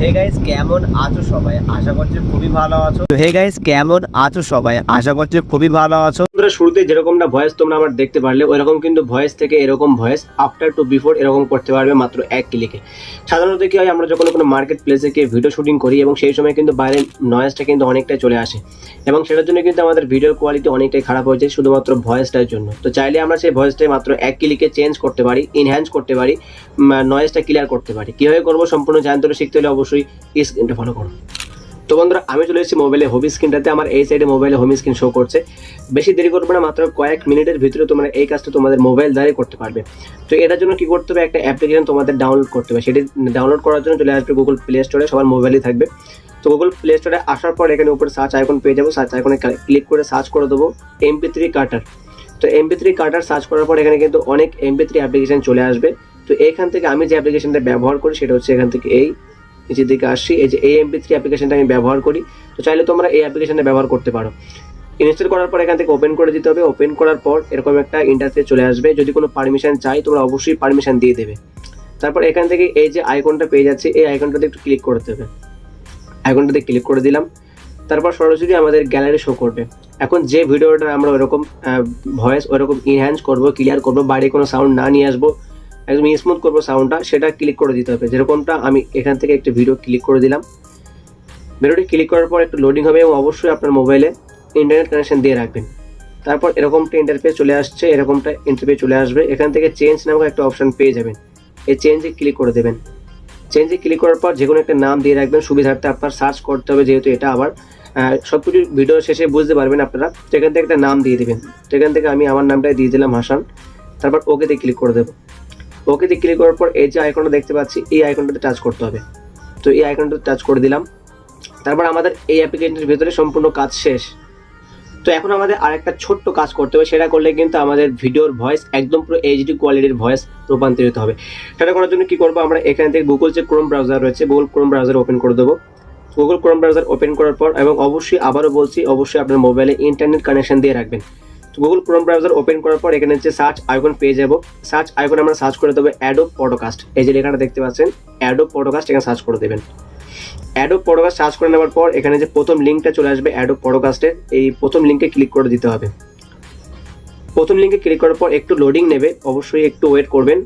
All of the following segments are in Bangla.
হে গাইস কেমন সবাই? আশা খুবই ভালো আছো। হে গাইস কেমন সবাই? আশা খুবই ভালো আছো। শুরুতে যেরকমটা ভয়েস তোমরা দেখতে পারলে, ওইরকম কিন্তু ভয়েস থেকে এরকম ভয়েস আফটার টু বিফোর এরকম করতে পারবে মাত্র এক সাধারণত কি হয়, আমরা যখন কোনো মার্কেট প্লেসে গিয়ে ভিডিও শুটিং করি এবং সেই সময় কিন্তু বাইরের নয়েজটা কিন্তু অনেকটাই চলে আসে। এবং সেটার জন্য কিন্তু আমাদের ভিডিওর কোয়ালিটি অনেকটাই খারাপ হয়েছে শুধুমাত্র ভয়েসটার জন্য। তো চাইলে আমরা সেই ভয়েসটাই মাত্র এক ক্লিকে চেঞ্জ করতে পারি ইনহ্যান্স করতে পারি নয়েজটা ক্লিয়ার করতে পারি। কীভাবে করব সম্পূর্ণ জানতে শিখতে হলে অবশ্যই এই স্ক্রিনটা ফলো করো। তো বন্ধুরা, আমি চলে এসেছি মোবাইলে হোম স্ক্রিনটাতে আমার এই সাইডে মোবাইলে হোম স্ক্রিন শো করছে। বেশি দেরি করবে না, মাত্র কয়েক মিনিটের ভিতরে তোমরা এই কাজটা তোমাদের মোবাইল দ্বারাই করতে পারবে। তো এটার জন্য কি করতে হবে? একটা অ্যাপ্লিকেশন তোমাদের ডাউনলোড করতে হবে। সেটি ডাউনলোড করার জন্য চলে আসবে গুগল প্লে স্টোরে সবার মোবাইলই থাকবে। তো গুগল প্লে স্টোরে আসার পর এখানে উপরে সার্চ আইকন পেয়ে যাব। সার্চ আইকনে ক্লিক করে সার্চ করে দেবো এমপি থ্রি কাটার তো এমপি থ্রি কাটার সার্চ করার পর এখানে কিন্তু অনেক এমপি থ্রি অ্যাপ্লিকেশন চলে আসবে। তো এখান থেকে আমি যে অ্যাপ্লিকেশনটা ব্যবহার করি, সেটা হচ্ছে এখান থেকে এই নিচের দিকে আসছি। এই যে এই এমপি থ্রি অ্যাপ্লিকেশনটা আমি ব্যবহার করি। তো চাইলে তোমরা এই অ্যাপ্লিকেশনটা ব্যবহার করতে পারো। ইনস্টল করার পর এখান থেকে ওপেন করে দিতে হবে। ওপেন করার পর এরকম একটা ইন্টারফেস চলে আসবে। যদি কোনো পারমিশন চাই, তোমরা অবশ্যই পারমিশন দিয়ে দেবে। তারপর এখান থেকে এই যে আইকনটা পেয়ে যাচ্ছে, এই আইকনটাতে একটু ক্লিক করতে হবে। আইকনটাতে ক্লিক করে দিলাম। তারপর সরাসরি আমাদের গ্যালারি শো করবে। এখন যে ভিডিওটা আমরা ওরকম ভয়েস ওরকম ইনহ্যান্স করব ক্লিয়ার করব, বাইরে কোনো সাউন্ড না নিয়ে আসব একদম স্মুথ করব সাউন্ডটা সেটা ক্লিক করে দিতে হবে। যেরকমটা আমি এখান থেকে একটি ভিডিও ক্লিক করে দিলাম। ভিডিওটি ক্লিক করার পর একটু লোডিং হবে এবং অবশ্যই আপনার মোবাইলে ইন্টারনেট কানেকশন দিয়ে রাখবেন। তারপর এরকমটা ইন্টারফেস চলে আসছে, এরকমটা ইন্টারফেস চলে আসবে। এখান থেকে চেঞ্জ নামক একটা অপশান পেয়ে যাবেন। এই চেঞ্জে ক্লিক করে দেবেন। চেঞ্জে ক্লিক করার পর যে কোনো একটা নাম দিয়ে রাখবেন। সুবিধার্থে আপনার সার্চ করতে হবে, যেহেতু এটা আবার সব কিছু ভিডিও শেষে বুঝতে পারবেন আপনারা। সেখান থেকে একটা নাম দিয়ে দেবেন। সেখান থেকে আমি আমার নামটাই দিয়ে দিলাম হাসান। তারপর ওকেতে ক্লিক করে দেবো। ওকেতে ক্লিক করার পর এই যে আইকনটা দেখতে পাচ্ছি, এই আইকনটাতে টাচ করতে হবে। তো এই আইকনটাতে টাচ করে দিলাম। তারপর আমাদের এই অ্যাপ্লিকেশনের ভিতরে সম্পূর্ণ কাজ শেষ। তো এখন আমাদের আরেকটা ছোট্ট কাজ করতে হবে, সেটা করলে কিন্তু আমাদের ভিডিওর ভয়েস একদম পুরো এইচডি কোয়ালিটির ভয়েস রূপান্তরিত হবে। সেটা করার জন্য কী করব আমরা, এখান থেকে গুগল যে ক্রোম ব্রাউজার রয়েছে গুগল ক্রোম ব্রাউজার ওপেন করে দেবো। গুগল ক্রোম ব্রাউজার ওপেন করার পর এবং অবশ্যই আবারও বলছি, অবশ্যই আপনার মোবাইলে ইন্টারনেট কানেকশন দিয়ে রাখবেন। গুগল ক্রোম ব্রাউজার ওপেন করার পর এখানে যে সার্চ আইকন পেয়ে যাব সার্চ আইকন আমরা সার্চ করে দেবো অ্যাডো পডকাস্ট এই যে লেখাটা দেখতে পাচ্ছেন অ্যাডো পডকাস্ট এখানে সার্চ করে দেবেন। অ্যাডো পডকাস্ট সার্চ করে নেওয়ার পর এখানে যে প্রথম লিঙ্কটা চলে আসবে অ্যাডো পডকাস্টের এই প্রথম লিঙ্কে ক্লিক করে দিতে হবে। প্রথম লিঙ্কে ক্লিক করার পর একটু লোডিং নেবে, অবশ্যই একটু ওয়েট করবেন।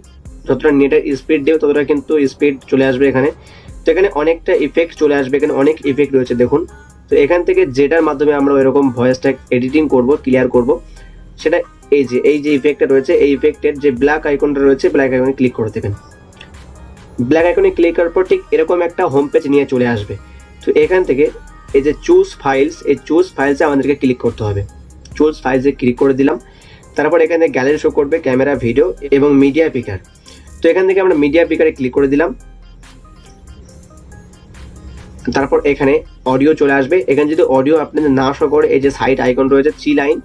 যতটা নেটের স্পিড দেবে, ততটা কিন্তু স্পিড চলে আসবে এখানে। তো এখানে অনেকটা ইফেক্ট চলে আসবে, এখানে অনেক ইফেক্ট রয়েছে, দেখুন। তো এখান থেকে যেটার মাধ্যমে আমরা এরকম ভয়েসটা এডিটিং করব ক্লিয়ার করব সেটা এই যে এই যে ইফেক্টটা রয়েছে, এই ইফেক্টের যে ব্ল্যাক আইকনটা রয়েছে ব্ল্যাক আইকনে ক্লিক করে দেবেন। ব্ল্যাক আইকনে ক্লিক করার পর ঠিক এরকম একটা হোম পেজ নিয়ে চলে আসবে। তো এখান থেকে এই যে চুজ ফাইলস এই চুজ ফাইলসে আমাদেরকে ক্লিক করতে হবে। চুজ ফাইলসে ক্লিক করে দিলাম। তারপর এখানে গ্যালারি শো করবে ক্যামেরা ভিডিও এবং মিডিয়া পিকার তো এখান থেকে আমরা মিডিয়া পিকারে ক্লিক করে দিলাম। তারপর এখানে অডিও চলে আসবে। এখানে যদি অডিও আপনাদের না শো করে, এই যে সাইড আইকন রয়েছে থ্রি লাইন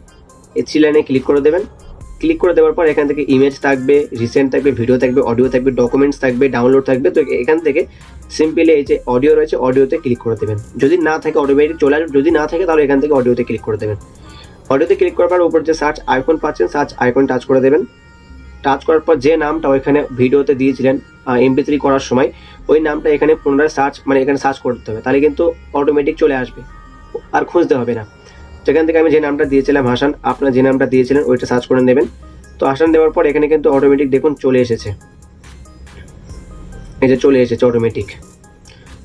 এই থ্রি লাইনে ক্লিক করে দেবেন। ক্লিক করে দেওয়ার পর এখান থেকে ইমেজ থাকবে রিসেন্ট থাকবে ভিডিও থাকবে অডিও থাকবে ডকুমেন্টস থাকবে ডাউনলোড থাকবে। তো এখান থেকে সিম্পলি এই যে অডিও রয়েছে অডিওতে ক্লিক করে দেবেন। যদি না থাকে অটোমেটিক চলে আসবে, যদি না থাকে তাহলে এখান থেকে অডিওতে ক্লিক করে দেবেন। অডিওতে ক্লিক করার পর উপর যে সার্চ আইকন পাচ্ছেন সার্চ আইকন টাচ করে দেবেন। টাচ করার পর যে নামটা ওইখানে ভিডিওতে দিয়েছিলেন এমপি থ্রি করার সময়, ওই নামটা এখানে পুনরায় সার্চ মানে এখানে সার্চ করতে হবে। তাহলে কিন্তু অটোমেটিক চলে আসবে। আর খুঁজতে হবে না। সেখান থেকে আমি যে নামটা দিয়েছিলাম, হাসান, আপনার যে নামটা দিয়েছিলেন, ওইটা সার্চ করে নেবেন। তো হাসান দেওয়ার পর এখানে কিন্তু অটোমেটিক দেখুন চলে এসেছে। এই যে চলে এসেছে অটোমেটিক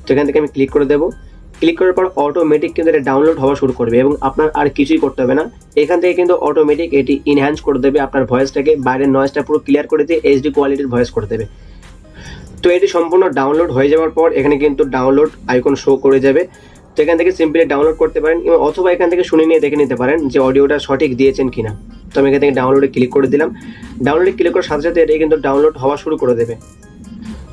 সেখান থেকে আমি ক্লিক করে দেবো। ক্লিক করার পর অটোমেটিক কিন্তু এটা ডাউনলোড হওয়া শুরু করবে এবং আপনার আর কিছুই করতে হবে না। এখান থেকে কিন্তু অটোমেটিক এটি ইনহ্যান্স করে দেবে আপনার ভয়েসটাকে বাইরের নয়েজটা পুরো ক্লিয়ার করে দিয়ে এইচডি কোয়ালিটির ভয়েস করে দেবে। তো এটি সম্পূর্ণ ডাউনলোড হয়ে যাওয়ার পর এখানে কিন্তু ডাউনলোড আইকন শো করে যাবে। তো এখান থেকে সিম্পলি ডাউনলোড করতে পারেন এবং অথবা এখান থেকে শুনে নিয়ে দেখে নিতে পারেন যে অডিওটা সঠিক দিয়েছেন কিনা। তো আমি এখান থেকে ডাউনলোডে ক্লিক করে দিলাম। ডাউনলোডে ক্লিক করার সাথে সাথে এটাই কিন্তু ডাউনলোড হওয়া শুরু করে দেবে।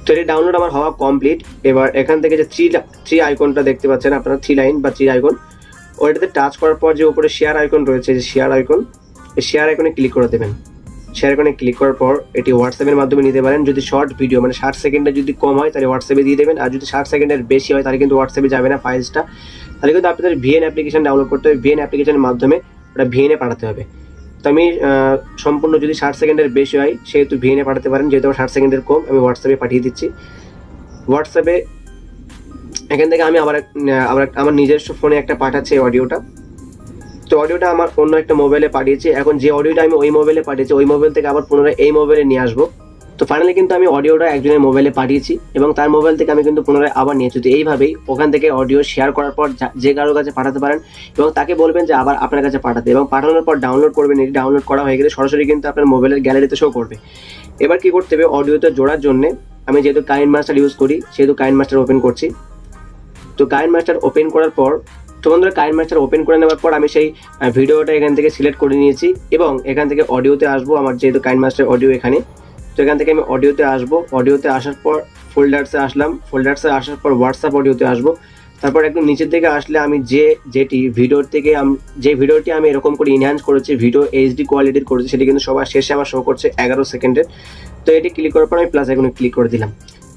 তো এটি ডাউনলোড আমার হওয়া কমপ্লিট এবার এখান থেকে যে থ্রি থ্রি আইকনটা দেখতে পাচ্ছেন আপনারা থ্রি লাইন বা থ্রি আইকন ওইটাতে টাচ করার পর যে উপরে শেয়ার আইকন রয়েছে, যে শেয়ার আইকন এই শেয়ার আইকনে ক্লিক করে দেবেন। শেয়ার আইকনে ক্লিক করার পর এটি হোয়াটসঅ্যাপের মাধ্যমে নিতে পারেন। যদি শর্ট ভিডিও মানে ষাট সেকেন্ডে যদি কম হয়, তাহলে হোয়াটসঅ্যাপে দিয়ে দেবেন। আর যদি ষাট সেকেন্ডের বেশি হয়, তাহলে কিন্তু হোয়াটসঅ্যাপে যাবে না ফাইলসটা তাহলে কিন্তু আপনাদের ভিএন অ্যাপ্লিকেশন ডাউনলোড করতে হবে। ভিএন অ্যাপ্লিকেশনের মাধ্যমে ওটা ভিএনে পাঠাতে হবে। তো আমি সম্পূর্ণ যদি ষাট সেকেন্ডের বেশি হয়, সেহেতু ভিএনে পাঠাতে পারেন। যেহেতু ষাট সেকেন্ডের কম, আমি হোয়াটসঅ্যাপে পাঠিয়ে দিচ্ছি। হোয়াটসঅ্যাপে এখান থেকে আমি আবার আবার আমার নিজস্ব ফোনে একটা পাঠাচ্ছি অডিওটা তো অডিওটা আমার অন্য একটা মোবাইলে পাঠিয়েছি। এখন যে অডিওটা আমি ওই মোবাইলে পাঠিয়েছি, ওই মোবাইল থেকে আবার পুনরায় এই মোবাইলে নিয়ে আসব। তো ফাইনালি কিন্তু আমি অডিওটা একজনের মোবাইলে পাঠিয়েছি এবং তার মোবাইল থেকে আমি কিন্তু পুনরায় আবার নিয়েছি তো এইভাবেই ওখান থেকে অডিও শেয়ার করার পর যা- কারোর কাছে পাঠাতে পারেন এবং তাকে বলবেন যে আবার আপনার কাছে পাঠাতে এবং পাঠানোর পর ডাউনলোড করবেন। এটি ডাউনলোড করা হয়ে গেলে সরাসরি কিন্তু আপনার মোবাইলের গ্যালারিতে শো করবে। এবার কি করতে হবে? অডিওতে জোড়ার জন্য আমি যেহেতু কাইন মাস্টার ইউজ করি, সেহেতু কাইন মাস্টার ওপেন করছি। তো কাইন মাস্টার ওপেন করার পর তো বন্ধুরা কাইন মাস্টার ওপেন করে নেওয়ার পর আমি সেই ভিডিওটা এখান থেকে সিলেক্ট করে নিয়েছি এবং এখান থেকে অডিওতে আসব আমার যেহেতু কাইন মাস্টার অডিও এখানে। তো এখান থেকে আমি অডিওতে আসব। অডিওতে আসার পর ফোল্ডার্সে আসলাম। ফোল্ডার্সে আসার পর হোয়াটসঅ্যাপ অডিওতে আসব। তারপর একদম নিচের দিকে আসলে আমি যে, যেটি ভিডিওর থেকে যে ভিডিওটি আমি এরকম করে ইনহ্যান্স করেছি ভিডিও এইচডি কোয়ালিটির করেছি, সেটি কিন্তু সবার শেষে আমার শো করছে এগারো সেকেন্ডের তো এটি ক্লিক করার পর আমি প্লাস আইকনে ক্লিক করে দিলাম।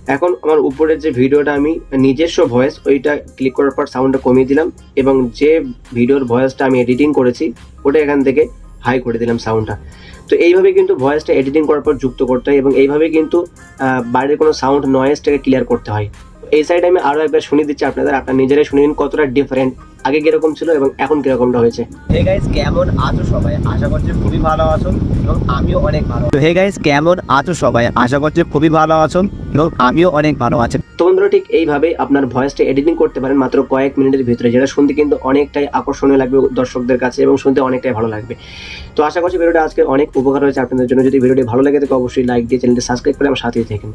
এখন আমার উপরের যে ভিডিওটা আমি নিজস্ব ভয়েস ওইটা ক্লিক করার পর সাউন্ডটা কমিয়ে দিলাম এবং যে ভিডিওর ভয়েসটা আমি এডিটিং করেছি, ওটা এখান থেকে হাই করে দিলাম সাউন্ডটা তো এইভাবে কিন্তু ভয়েসটা এডিটিং করার পর যুক্ত করতে হয় এবং এইভাবে কিন্তু বাইরের কোনো সাউন্ড নয়েজটাকে ক্লিয়ার করতে হয়। এই সাইডে আমি আরও একবার শুনিয়ে দিচ্ছি আপনাদের আপনার নিজেরাই শুনে নিন কতটা ডিফারেন্ট আগে কীরকম ছিল এবং এখন কিরকমটা হয়েছে। হে গাইস কেমন আছো সবাই? আশা করছি খুবই ভালো আছো এবং আমিও অনেক ভালো হে গাইস কেমন আছো সবাই? আশা করছি খুবই ভালো আছো এবং আমিও অনেক ভালো আছি। তো বন্ধুরা ঠিক এইভাবে আপনার ভয়েসটা এডিটিং করতে পারেন মাত্র কয়েক মিনিটের ভিতরে যেটা শুনতে কিন্তু অনেকটাই আকর্ষণীয় লাগবে দর্শকদের কাছে এবং শুনতে অনেকটাই ভালো লাগবে। তো আশা করছি ভিডিওটা আজকে অনেক উপকার হয়েছে আপনাদের জন্য। যদি ভিডিওটি ভালো লাগে থাকে অবশ্যই লাইক দিয়ে চ্যানেলটি সাবস্ক্রাইব করে আমার সাথেই থাকেন।